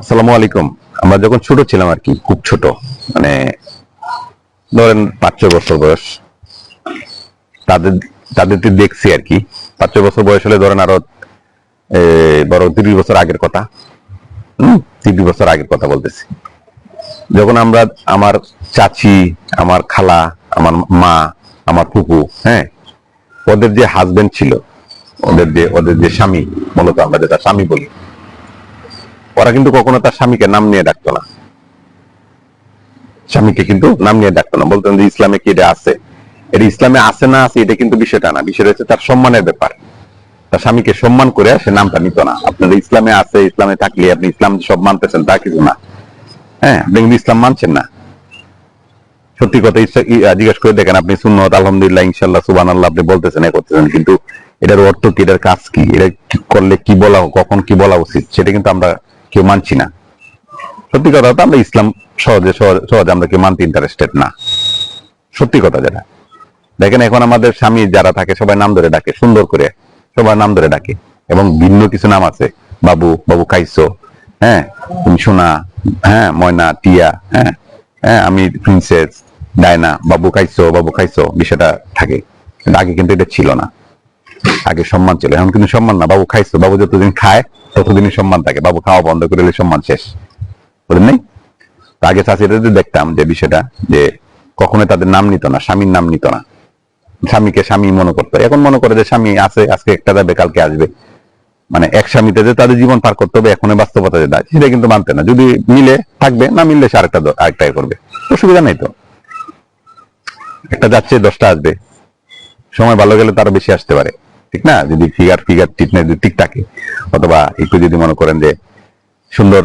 আসসালামু আলাইকুম। আমরা যখন ছোট ছিলাম আর কি, খুব ছোট মানে ধরেন পাঁচ ছয় বছর বয়স, তাদের, তাদেরকে দেখছি আর কি। পাঁচ ছয় বছর বয়স হলে ধরেন আরও বড় তিরিশ বছর আগের কথা তিরিশ বছর আগের কথা বলতেছি। যখন আমরা, আমার চাচি, আমার খালা, আমার মা, আমার ফুপু হ্যাঁ ওদের যে হাজবেন্ড ছিল, ওদের যে ওদের যে স্বামী, মূলত আমরা যেটা স্বামী বলি ওরা কিন্তু কখনো তার স্বামীকে নাম নিয়ে ডাকতো না। স্বামীকে কিন্তু নাম নিয়ে ডাকতো না। বলতেন যে, ইসলামে কি এটা আছে? এটা ইসলামে আছে না আছে, এটা কিন্তু বিষয়টা না। বিষয়টা হচ্ছে তার সম্মানের ব্যাপার। তার স্বামীকে সম্মান করে সে নামটা নিত না। আপনার ইসলামে আছে, ইসলামে থাকলে আপনি ইসলাম সব মানতেছেন, তা কিছু না। হ্যাঁ আপনি কিন্তু ইসলাম মানছেন না। সত্যি কথা জিজ্ঞেস করে দেখেন, আপনি সুন্নত, আলহামদুলিল্লাহ ইনশাল্লাহ সুবান আল্লাহ আপনি বলতেছেন, এ করতেছেন। কিন্তু এটার অর্থ কি? এটার কাজ কি? এটা করলে কি বলা, কখন কি বলা উচিত? সেটা কিন্তু আমরা কেউ মানছি না। সত্যি কথা তো আমরা ইসলাম সহজে সহজে আমরা কেউ মানতে ইন্টারেস্টেড না। সত্যি কথা যেটা। দেখেন এখন আমাদের স্বামী যারা থাকে, সবাই নাম ধরে ডাকে, সুন্দর করে। সবার নাম ধরে ডাকে। এবং ভিন্ন কিছু নাম আছে। বাবু বাবু খাইছো। হ্যাঁ তুমি সোনা। হ্যাঁ ময়না, টিয়া। হ্যাঁ হ্যাঁ আমি প্রিন্সেস ডায়না, বাবু খাইছো বাবু খাইছো। বিষয়টা থাকে। আগে কিন্তু এটা ছিল না। আগে সম্মান ছিল। এখন কিন্তু সম্মান না। বাবু খাইছো, বাবু যতদিন খায়, ততদিনই সম্মান থাকে। বাবু খাওয়া বন্ধ করে সম্মান শেষ। বুঝলেন নাই? আগে চাষিদের দেখতাম যে বিষয়টা, যে কখনো তাদের নাম নিত না, স্বামীর নাম নিত না। স্বামীকে স্বামী মনে করতো এখন মনে করে যে স্বামী আছে, আজকে একটা যাবে, কালকে আসবে। মানে এক স্বামীতে যে তাদের জীবন পার করতে হবে এখন বাস্তবতা যেটা সেটা কিন্তু মানতে না। যদি মিলে থাকবে, না মিললে সে আরেকটা দ- আরেকটা এ করবে। অসুবিধা নেই তো। একটা যাচ্ছে, দশটা আসবে। সময় ভালো গেলে তারা বেশি আসতে পারে। ঠিক না? যদি ফিগার ফিগার ট্রিটমেন্ট যদি ঠিক থাকে। অথবা একটু যদি মনে করেন যে সুন্দর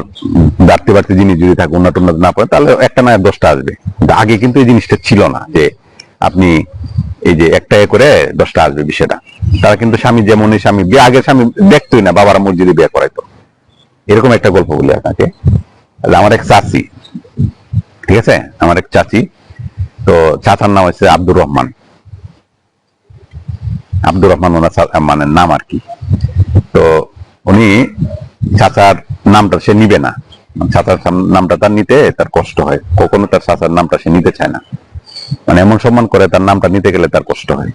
বাড়তে বাড়তে জিনিস যদি থাকে, উন্নত উন্নত না পড়ে তাহলে একটা না দশটা আসবে। আগে কিন্তু এই জিনিসটা ছিল না যে আপনি এই যে একটা করে দশটা আসবে বিষয়টা। তারা কিন্তু স্বামী যেমনই স্বামী, বিয়ে আগের স্বামী দেখতোই না, বাবার মসজিদে বিয়ে করাইতো। এরকম একটা গল্প বলি আপনাকে। তাহলে আমার এক চাচি, ঠিক আছে? আমার এক চাচি, তো চাচার নাম হচ্ছে আব্দুর রহমান। আব্দুর রহমান ওনার মানে নাম আর কি। তো উনি চাচার নামটা সে নিবে না। চাচার নামটা তার নিতে তার কষ্ট হয়। কখনো তার চাচার নামটা সে নিতে চায় না। মানে এমন সম্মান করে তার নামটা নিতে গেলে তার কষ্ট হয়।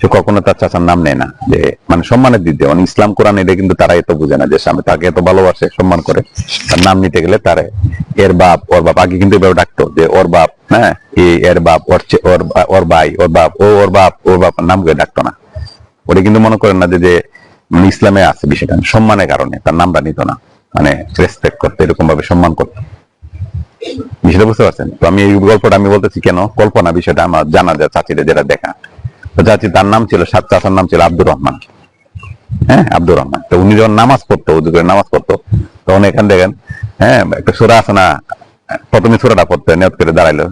সে কখনো তার চাচার নাম নেয় না, যে মানে সম্মানের দিক দিয়ে। মানে ইসলাম কোরআন এটা কিন্তু তারা এত বুঝে না যে স্বামী তাকে এত ভালোবাসে, সম্মান করে। তার নাম নিতে গেলে তারে এর বাপ, ওর বাপ। আগে কিন্তু এভাবে ডাকতো যে ওর বাপ হ্যাঁ এর বাপ, ওর ওর ভাই, ওর বাপ, ও ওর বাপ ওর বাপ নাম করে ডাকতো না। ওটা কিন্তু মনে করেন না যে মানে ইসলামে আছে বিষয়টা। সম্মানের কারণে তার নামটা নিত না। মানে রেসপেক্ট করতে এরকম ভাবে সম্মান করতো। বিষয়টা বুঝতে পারছেন? তো আমি এই গল্পটা আমি বলতেছি কেন? কল্পনা বিষয়টা আমার জানা যায় চাচিদের যেটা দেখা। চাচি তার নাম ছিল, সাত চাচার নাম ছিল আব্দুর রহমান। হ্যাঁ আব্দুর রহমান। তো উনি যখন নামাজ পড়তো, উজু করে নামাজ পড়তো, তখন এখান দেখেন হ্যাঁ একটা সুরা আছে না, প্রথমে সুরাটা পড়তে নিয়ত করে দাঁড়াইলো।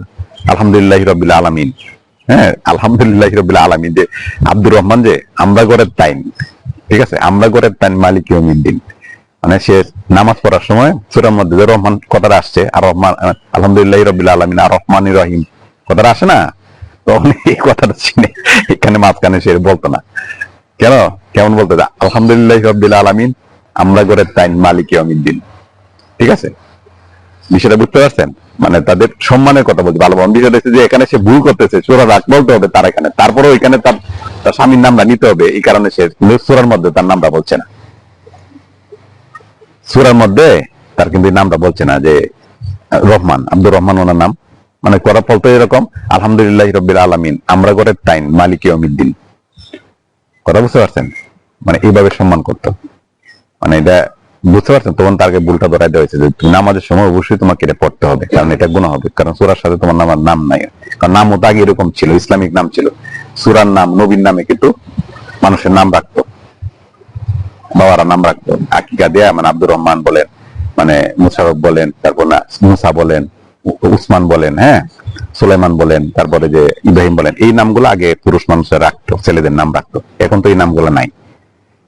আলহামদুলিল্লাহ রবিল আলমিন। হ্যাঁ আলহামদুলিল্লাহ রবিল আলমিন। যে আব্দুর রহমান যে আমরা ঘরের টাইম ঠিক আছে? আমরা ঘরের টাইম মালিক দিন মানে সে নামাজ পড়ার সময় সুরার মধ্যে রহমান কথাটা আসছে, আর রহমান আলহামদুলিল্লাহ রবিল আলমিন, আর রহমান রহিম কথাটা আসে না? তখন এই কথাটা এখানে মাঝখানে সে বলতো না। কেন? কেমন বলতো আলহামদুলিল্লাহ আমরা মালিক ঠিক আছে? বিষয়টা বুঝতে পারছেন? মানে তাদের সম্মানের কথা বলছে, ভালো বন্ধ হচ্ছে যে এখানে সে ভুল করতেছে চোরা রাগ বলতে হবে তার এখানে। তারপরে এখানে তার তার স্বামীর নামটা নিতে হবে, এই কারণে সে সুরার মধ্যে তার নামটা বলছে না। সুরার মধ্যে তার কিন্তু নামটা বলছে না যে রহমান, আব্দুর রহমান ওনার নাম। মানে করা ফলতো এরকম, আলহামদুলিল্লাহ রবিল আলমিন। আমরা করে টাইম মালিক অমিদ্দিন কথা বুঝতে পারছেন? মানে এইভাবে সম্মান করতো। মানে এটা বুঝতে পারছেন? তখন তাকে ভুলটা ধরাই দেওয়া হয়েছে যে তুমি নামাজের সময় অবশ্যই তোমাকে এটা পড়তে হবে, কারণ এটা গুণ হবে। কারণ সুরার সাথে তোমার নামার নাম নাই। কারণ নামও তো আগে এরকম ছিল, ইসলামিক নাম ছিল। সুরার নাম, নবীর নামে কিন্তু মানুষের নাম রাখতো। বাবারা নাম রাখতো। আকিকা দেয়া মানে আব্দুর রহমান বলেন মানে মুশারফ বলেন, তারপর না মুসা বলেন উসমান বলেন হ্যাঁ? সুলাইমান বলেন, তারপরে যে ইব্রাহিম বলেন, এই নামগুলো আগে পুরুষ মানুষের রাখতো, ছেলেদের নাম রাখতো। এখন তো এই নামগুলো নাই।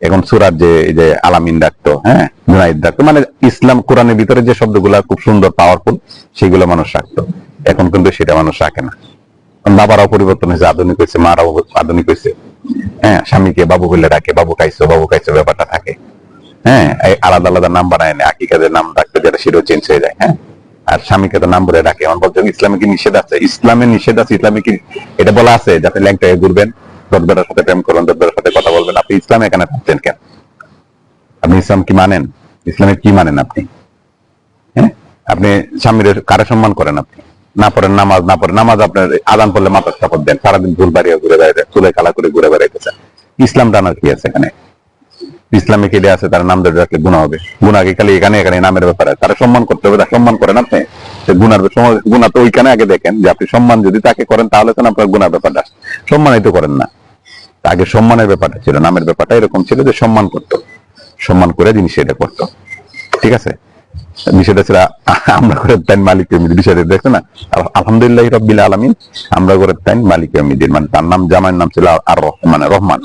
এখন সুরাত যে যে আলামিন ডাকতো হ্যাঁ? জুনাইদ ডাকতো মানে ইসলাম কোরআনের ভিতরে যে শব্দগুলা খুব সুন্দর পাওয়ারফুল সেগুলো মানুষ রাখতো। এখন কিন্তু সেটা মানুষ রাখে না। বাবারাও পরিবর্তন হয়েছে, আধুনিক হয়েছে, মারাও আধুনিক হয়েছে। হ্যাঁ স্বামীকে বাবু বলে ডাকে, বাবু খাইছো বাবু খাইছো ব্যাপারটা থাকে। হ্যাঁ আলাদা আলাদা নাম বানায় না আকিকাদের নাম রাখতে যে সেটাও চেঞ্জ হয়ে যায় হ্যাঁ? আর স্বামীকে তো নাম বলে ডাকে। আমার বলতে ইসলামে কি নিষেধ আছে? ইসলামে নিষেধ আছে, ইসলামে কি? এটা বলা আছে, যাতে ল্যাংটায় ঘুরবেন। দরদারের সাথে প্রেম করবেন দরদারের সাথে কথা বলবেন। আপনি ইসলামে এখানে থাকছেন কেন? আপনি ইসলাম কি মানেন? ইসলামে কি মানেন আপনি? হ্যাঁ? আপনি স্বামীর কারে সম্মান করেন আপনি? না পড়েন নামাজ, না পড়েন নামাজ আপনার আদান পড়লে মাথার চাপড় দেন। সারাদিন ভুল বাড়িয়ে ঘুরে বেড়াইতে চুলে কালা করে ঘুরে বেড়াইতেছেন। ইসলাম টানার কি আছে এখানে? ইসলামে কেটে আছে, তার নাম ধরে রাখলে গুণা হবে। গুণাকে খালি এখানে এখানে নামের ব্যাপারে তারা সম্মান করতে হবে, তার সম্মান করেন আপনি। সে গুনার গুণা তো ওইখানে আগে দেখেন যে আপনি সম্মান যদি তাকে করেন, তাহলে তো আপনার গুণার ব্যাপারটা। আসে। সম্মানই তো করেন না। আগে সম্মানের ব্যাপারটা ছিল, নামের ব্যাপারটা এরকম ছিল যে সম্মান করতো। সম্মান করে জিনিস এটা করতো। ঠিক আছে? বিষয়টা ছিল, আমরা করে তাই মালিক এমনি বিষয়টা দেখছ না? আলহামদুলিল্লাহ রব্বিল আলমিন, আমরা করে তাই মালিক এমনিদিন মানে তার নাম, জামাইয়ের নাম ছিল আর রহ- মানে রহমান।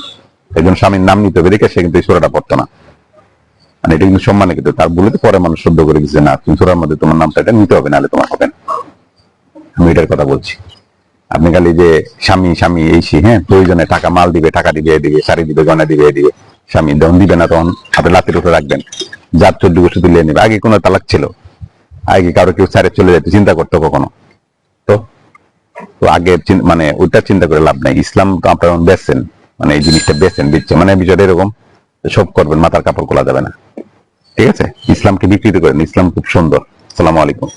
একজন স্বামীর নাম নিতে হবে, দেখে সে কিন্তু এই সুরাটা পড়তো না। মানে এটা কিন্তু সম্মানে কিন্তু, তার বলে পরে মানুষ শুদ্ধ করে দিচ্ছে না, তুমি সুরার মধ্যে তোমার নামটা এটা নিতে হবে, নাহলে তোমার হবে না। আমি এটার কথা বলছি। আপনি খালি যে স্বামী স্বামী, এই সে হ্যাঁ প্রয়োজনে টাকা, মাল দিবে, টাকা দিবে দিবে, শাড়ি দিবে, গয়না দিবে দিবে, স্বামী যখন দিবে না তখন হাতে লাতির উপরে রাখবেন। যার চোদ্দ বছর তুলে নেবে, আগে কোনো তালাক ছিল, আগে কারও কেউ ছাড়ে চলে যেতে চিন্তা করতো কখনো। তো তো আগে মানে ওইটা চিন্তা করে লাভ নাই। ইসলাম তো আপনার বেছেন মানে এই জিনিসটা বেচেন দিচ্ছে মানে বিষয়টা এরকম, সব করবেন, মাথার কাপড় খোলা যাবে না। ঠিক আছে? ইসলামকে বিকৃত করেন, ইসলাম খুব সুন্দর। সালাম আলাইকুম।